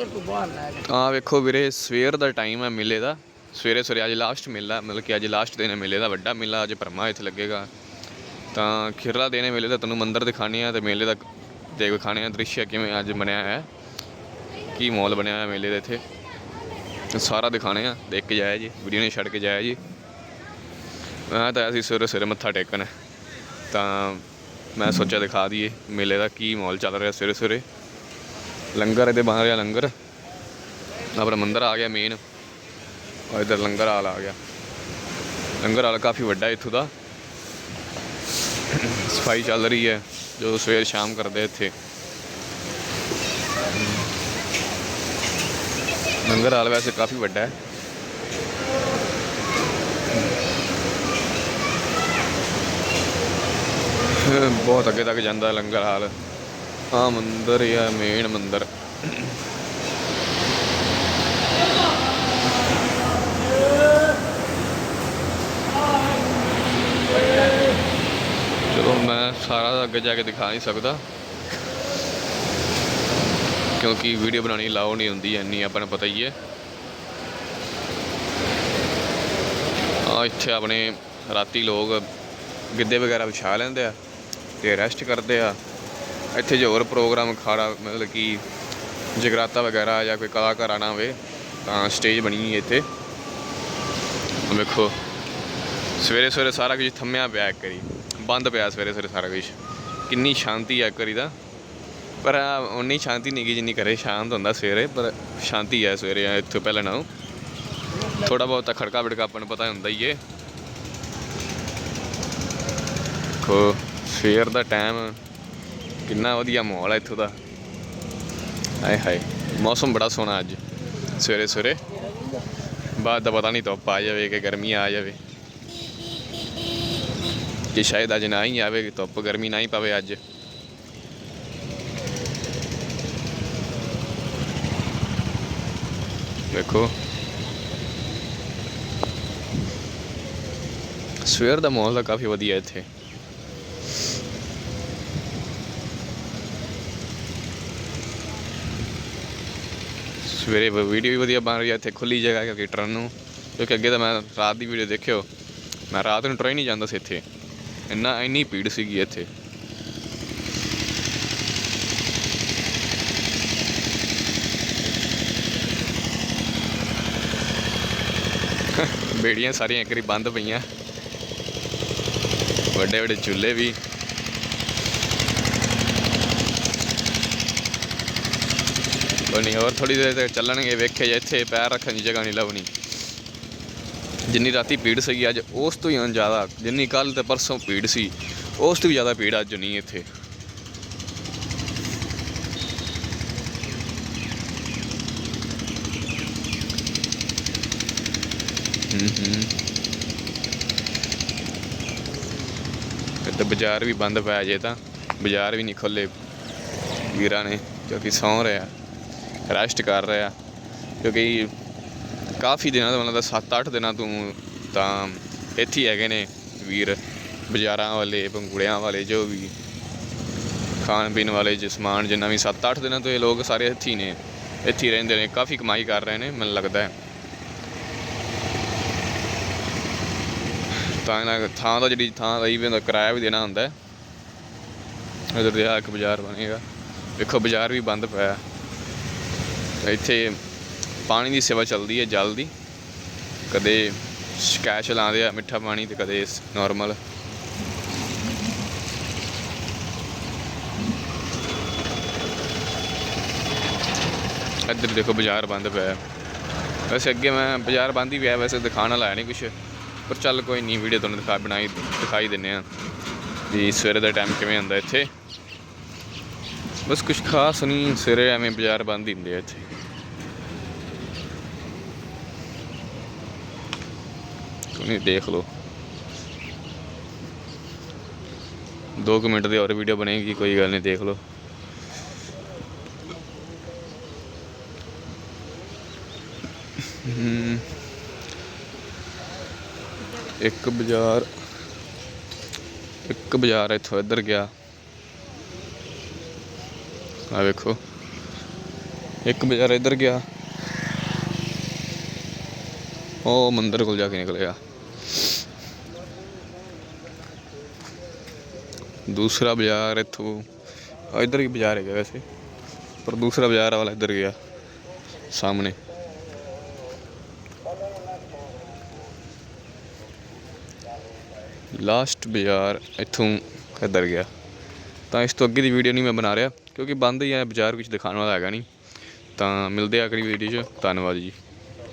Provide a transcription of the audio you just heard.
ਇਹ ਤੂੰ ਬਾਹਰ ਲੈ ਜਾ। ਆ ਵੇਖੋ ਵੀਰੇ, ਸਵੇਰ ਦਾ ਟਾਈਮ ਹੈ ਮੇਲੇ ਦਾ। ਸਵੇਰੇ ਸਵੇਰੇ ਅੱਜ ਲਾਸਟ ਮੇਲਾ, ਮਤਲਬ ਕਿ ਅੱਜ ਲਾਸਟ ਦਿਨ ਹੈ ਮੇਲੇ ਦਾ, ਵੱਡਾ ਮੇਲਾ ਅੱਜ ਭਰਮਾ ਇੱਥੇ ਲੱਗੇਗਾ। ਤਾਂ ਖਿਰਲਾ ਦੇਣੇ ਮੇਲੇ ਦਾ, ਤੁਹਾਨੂੰ ਮੰਦਰ ਦਿਖਾਣੇ ਆ ਤੇ ਮੇਲੇ ਦਾ ਦੇਖ ਵਿਖਾਣੇ ਆ ਦ੍ਰਿਸ਼ ਕਿਵੇਂ ਅੱਜ ਬਣਿਆ ਹੋਇਆ ਕੀ ਮਾਹੌਲ ਬਣਿਆ ਹੋਇਆ ਮੇਲੇ ਦਾ ਇੱਥੇ। ਸਾਰਾ ਦਿਖਾਣੇ ਆ, ਦੇਖ ਕੇ ਜਾਇਆ ਜੀ ਵੀਡੀਓ ਨੇ ਛੱਡ ਕੇ ਜਾਇਆ ਜੀ। ਮੈਂ ਤਾਂ ਅਸੀਂ ਸਵੇਰੇ ਸਵੇਰੇ ਮੱਥਾ ਟੇਕਣ। ਤਾਂ ਮੈਂ ਸੋਚਿਆ ਦਿਖਾ ਦਈਏ ਮੇਲੇ ਦਾ ਕੀ ਮਾਹੌਲ ਚੱਲ ਰਿਹਾ ਸਵੇਰੇ ਸਵੇਰੇ। ਲੰਗਰ, ਇਹਦੇ ਬਣ ਰਿਹਾ ਲੰਗਰ। ਆਪਣਾ ਮੰਦਿਰ ਆ ਗਿਆ ਮੇਨ ਔਰ ਇਧਰ ਲੰਗਰ ਹਾਲ ਆ ਗਿਆ। ਲੰਗਰ ਹਾਲ ਕਾਫੀ ਵੱਡਾ ਇੱਥੋਂ ਦਾ। ਸਫ਼ਾਈ ਚੱਲ ਰਹੀ ਹੈ, ਜੋ ਸਵੇਰ ਸ਼ਾਮ ਕਰਦੇ ਇੱਥੇ। ਲੰਗਰ ਹਾਲ ਵੈਸੇ ਕਾਫੀ ਵੱਡਾ ਹੈ। ਬਹੁਤ ਅੱਗੇ ਤੱਕ ਜਾਂਦਾ ਲੰਗਰ ਹਾਲ। ਆ ਮੰਦਿਰ ਹੀ ਆ ਮੇਨ ਮੰਦਰ। ਚਲੋ ਮੈਂ ਸਾਰਾ ਅੱਗੇ ਜਾ ਕੇ ਦਿਖਾ ਨਹੀਂ ਸਕਦਾ। ਕਿਉਂਕਿ ਵੀਡੀਓ ਬਣਾਉਣੀ ਲਾਉ ਨਹੀਂ ਹੁੰਦੀ ਐਨੀ ਆਪਾਂ ਨੂੰ ਪਤਾ ਹੀ ਹੈ। ਆ ਇੱਥੇ ਆਪਣੇ ਰਾਤੀ ਲੋਕ ਗਿੱਧੇ ਵਗੈਰਾ ਵਿਛਾ ਲੈਂਦੇ ਆ ਤੇ ਰੈਸਟ ਕਰਦੇ ਆ। ਇੱਥੇ ਜੇ ਹੋਰ ਪ੍ਰੋਗਰਾਮ ਖਾੜਾ ਮਤਲਬ ਕਿ ਜਗਰਾਤਾ ਵਗੈਰਾ ਜਾਂ ਕੋਈ ਕਲਾਕਾਰ ਆਣਾ ਹੋਵੇ, ਤਾਂ ਸਟੇਜ ਬਣੀ ਹੈ ਇੱਥੇ। ਵੇਖੋ, ਸਵੇਰੇ ਸਵੇਰੇ ਸਾਰਾ ਕੁਝ ਥੰਮਿਆ ਪਿਆ ਇੱਕ ਬੰਦ ਪਿਆ ਸਵੇਰੇ ਸਵੇਰੇ ਸਾਰਾ ਕੁਝ। ਕਿੰਨੀ ਸ਼ਾਂਤੀ ਆ ਇੱਕ ਵਾਰੀ ਦਾ ਪਰ ਉਨੀ ਸ਼ਾਂਤੀ ਨਹੀਂ ਗੀ ਜਿੰਨੀ ਘਰੇ ਸ਼ਾਂਤ ਹੁੰਦਾ ਸਵੇਰੇ, ਪਰ ਸ਼ਾਂਤੀ ਹੈ ਸਵੇਰੇ ਇੱਥੋਂ ਪਹਿਲਾਂ ਨਾਲੋਂ। ਥੋੜਾ ਬਹੁਤ ਤਾਂ ਖੜਕਾ ਬਿੜਕਾ ਆਪਾਂ ਨੂੰ ਪਤਾ ਹੁੰਦਾ ਹੀ ਏ। ਕੋ ਸਵੇਰ ਦਾ ਟਾਈਮ ਕਿੰਨਾ ਵਧੀਆ ਮਾਹੌਲ ਹੈ ਇੱਥੋਂ ਦਾ। ਹਾਏ ਹਾਏ, ਮੌਸਮ ਬੜਾ ਸੋਹਣਾ ਅੱਜ। ਸਵੇਰੇ ਸਵੇਰੇ ਬਾਅਦ ਦਾ ਪਤਾ ਨਹੀਂ ਧੁੱਪ ਆ ਜਾਵੇ ਕਿ ਗਰਮੀ ਆ ਜਾਵੇ। ਕਿ ਸ਼ਾਇਦ ਅੱਜ ਨਾ ਹੀ ਆਵੇ, ਧੁੱਪ ਗਰਮੀ ਨਾ ਹੀ ਪਵੇ ਅੱਜ। ਵੇਖੋ। ਸਵੇਰ ਦਾ ਮਾਹੌਲ ਤਾਂ ਕਾਫੀ ਵਧੀਆ ਇੱਥੇ। ਸਵੇਰੇ ਵੀਡੀਓ ਵੀ ਵਧੀਆ ਬਣ ਰਹੀ ਹੈ ਇੱਥੇ ਖੁੱਲੀ ਜਗ੍ਹਾ ਹੈ ਕਿਉਂਕਿ ਟਰਨ ਨੂੰ। ਕਿਉਂਕਿ ਅੱਗੇ ਤਾਂ ਮੈਂ ਰਾਤ ਦੀ ਵੀਡੀਓ ਦੇਖਿਓ, ਮੈਂ ਰਾਤ ਨੂੰ ਟ੍ਰੇਨ ਨਹੀਂ ਜਾਂਦਾ ਸੀ ਇੱਥੇ। ਇੰਨਾ, ਇੰਨੀ ਭੀੜ ਸੀਗੀ ਇੱਥੇ। ਬੇੜੀਆਂ ਸਾਰੀਆਂ ਇੱਕ ਵਾਰੀ ਬੰਦ ਪਈਆਂ। ਵੱਡੇ ਵੱਡੇ ਚੁੱਲ੍ਹੇ ਵੀ। ਕੋਈ ਨਹੀਂ ਹੋਰ ਥੋੜੀ ਦੇਰ ਤੱਕ ਚੱਲਣਗੇ ਵੇਖੇ ਜੇ ਇੱਥੇ ਪੈਰ ਰੱਖਣ ਦੀ ਜਗ੍ਹਾ ਨਹੀਂ ਲੱਭਣੀ। ਜਿੰਨੀ ਰਾਤੀ ਭੀੜ ਸੀਗੀ ਅੱਜ, ਉਸ ਤੋਂ ਹੀ ਜ਼ਿਆਦਾ। ਜਿੰਨੀ ਕੱਲ ਤੇ ਪਰਸੋਂ ਭੀੜ ਸੀ, ਉਸ ਤੋਂ ਵੀ ਜ਼ਿਆਦਾ ਭੀੜ ਅੱਜ ਨਹੀਂ ਇੱਥੇ। ਤੇ ਬਾਜ਼ਾਰ ਵੀ ਬੰਦ ਪਿਆ ਜੇ ਤਾਂ, ਬਾਜ਼ਾਰ ਵੀ ਨਹੀਂ ਖੁੱਲੇ ਵੀਰਾਂ ਨੇ ਕਿਉਂਕਿ ਸੌਂ ਰਿਹਾ ਰੈਸਟ ਕਰ ਰਿਹਾ। ਕਿਉਂਕਿ ਕਾਫੀ ਦਿਨਾਂ ਤੋਂ, ਮਤਲਬ 7-8 ਦਿਨਾਂ ਤੋਂ ਤਾਂ ਇੱਥੇ ਹੀ ਹੈਗੇ ਨੇ ਵੀਰ। ਬਾਜ਼ਾਰਾਂ ਵਾਲੇ, ਪੰਗੂੜਿਆਂ ਵਾਲੇ, ਜੋ ਵੀ ਖਾਣ ਪੀਣ ਵਾਲੇ, ਜਿ ਸਮਾਨ, ਜਿੰਨਾ ਵੀ 7-8 ਦਿਨਾਂ ਤੋਂ ਇਹ ਲੋਕ ਸਾਰੇ ਇੱਥੇ ਹੀ ਨੇ। ਇੱਥੇ ਰਹਿੰਦੇ ਨੇ, ਕਾਫੀ ਕਮਾਈ ਕਰ ਰਹੇ ਨੇ, ਮੈਨੂੰ ਲੱਗਦਾ ਹੈ। ਤਾਂ ਇਹਨਾਂ ਥਾਂ ਦਾ ਜਿਹੜੀ ਥਾਂ ਦਾ ਵੀ ਹੁੰਦਾ ਕਿਰਾਇਆ ਵੀ ਦੇਣਾ ਹੁੰਦਾ ਹੈ। ਇਧਰ ਦੇ ਆ ਇੱਕ ਬਾਜ਼ਾਰ ਬਣੇਗਾ। ਵੇਖੋ ਬਾਜ਼ਾਰ ਵੀ ਬੰਦ ਪਿਆ। ਇੱਥੇ ਪਾਣੀ ਦੀ ਸੇਵਾ ਚੱਲਦੀ ਹੈ ਜਲ ਦੀ। ਕਦੇ ਸਕੈਸ਼ ਲਾਉਂਦੇ ਆ ਮਿੱਠਾ ਪਾਣੀ ਤੇ ਕਦੇ ਨਾਰਮਲ ਇੱਧਰ ਦੇਖੋ ਬਾਜ਼ਾਰ ਬੰਦ ਪਿਆ। ਵੈਸੇ ਅੱਗੇ ਮੈਂ ਬਾਜ਼ਾਰ ਬੰਦ ਹੀ ਪਿਆ, ਵੈਸੇ ਦਿਖਾਣ ਵਾਲਾ ਹੈ ਨਹੀਂ ਕੁਛ। ਪਰ ਚੱਲ ਕੋਈ ਨਹੀਂ ਵੀਡੀਓ ਤੁਹਾਨੂੰ ਦਿਖਾ ਬਣਾਈ, ਦਿਖਾਈ ਦਿੰਨੇ ਆ ਵੀ ਸਵੇਰੇ ਦਾ ਟਾਈਮ ਕਿਵੇਂ ਹੁੰਦਾ ਇੱਥੇ। ਬਸ ਕੁਝ ਖਾਸ ਨਹੀਂ ਸਵੇਰੇ ਐਵੇਂ ਬਾਜ਼ਾਰ ਬੰਦ ਹੀ ਹੁੰਦੇ ਆ ਇੱਥੇ। ਤੁਸੀਂ ਦੇਖ ਲਓ। 2 ਮਿੰਟ ਦੀ ਹੋਰ ਵੀਡੀਓ ਬਣੇਗੀ, ਕੋਈ ਗੱਲ ਨਹੀਂ, ਦੇਖ ਲਓ। ਇੱਕ ਬਾਜ਼ਾਰ ਇੱਕ ਬਾਜ਼ਾਰ ਇੱਥੋਂ ਇੱਧਰ ਗਿਆ। ਆ ਵੇਖੋ। ਇੱਕ ਬਾਜ਼ਾਰ ਇੱਧਰ ਗਿਆ। ਉਹ ਮੰਦਰ ਕੋਲ ਜਾ ਕੇ ਨਿਕਲਿਆ। ਦੂਸਰਾ ਬਾਜ਼ਾਰ ਇੱਥੋਂ, ਆਹ ਇੱਧਰ ਹੀ ਬਾਜ਼ਾਰ ਹੈਗਾ ਵੈਸੇ, ਪਰ ਦੂਸਰਾ ਬਾਜ਼ਾਰ ਵਾਲਾ ਇੱਧਰ ਗਿਆ, ਸਾਹਮਣੇ। ਲਾਸਟ ਬਾਜ਼ਾਰ ਇੱਥੋਂ ਇੱਧਰ ਗਿਆ। ਤਾਂ ਇਸ ਤੋਂ ਅੱਗੇ ਦੀ ਵੀਡੀਓ ਨਹੀਂ ਮੈਂ ਬਣਾ ਰਿਹਾ, ਕਿਉਂਕਿ ਬੰਦ ਹੀ ਹੈ ਬਾਜ਼ਾਰ ਵਿੱਚ ਦਿਖਾਉਣ ਵਾਲਾ ਹੈਗਾ ਨਹੀਂ। ਤਾਂ ਮਿਲਦੇ ਆ ਅਗਲੀ ਵੀਡੀਓ 'ਚ। ਧੰਨਵਾਦ ਜੀ।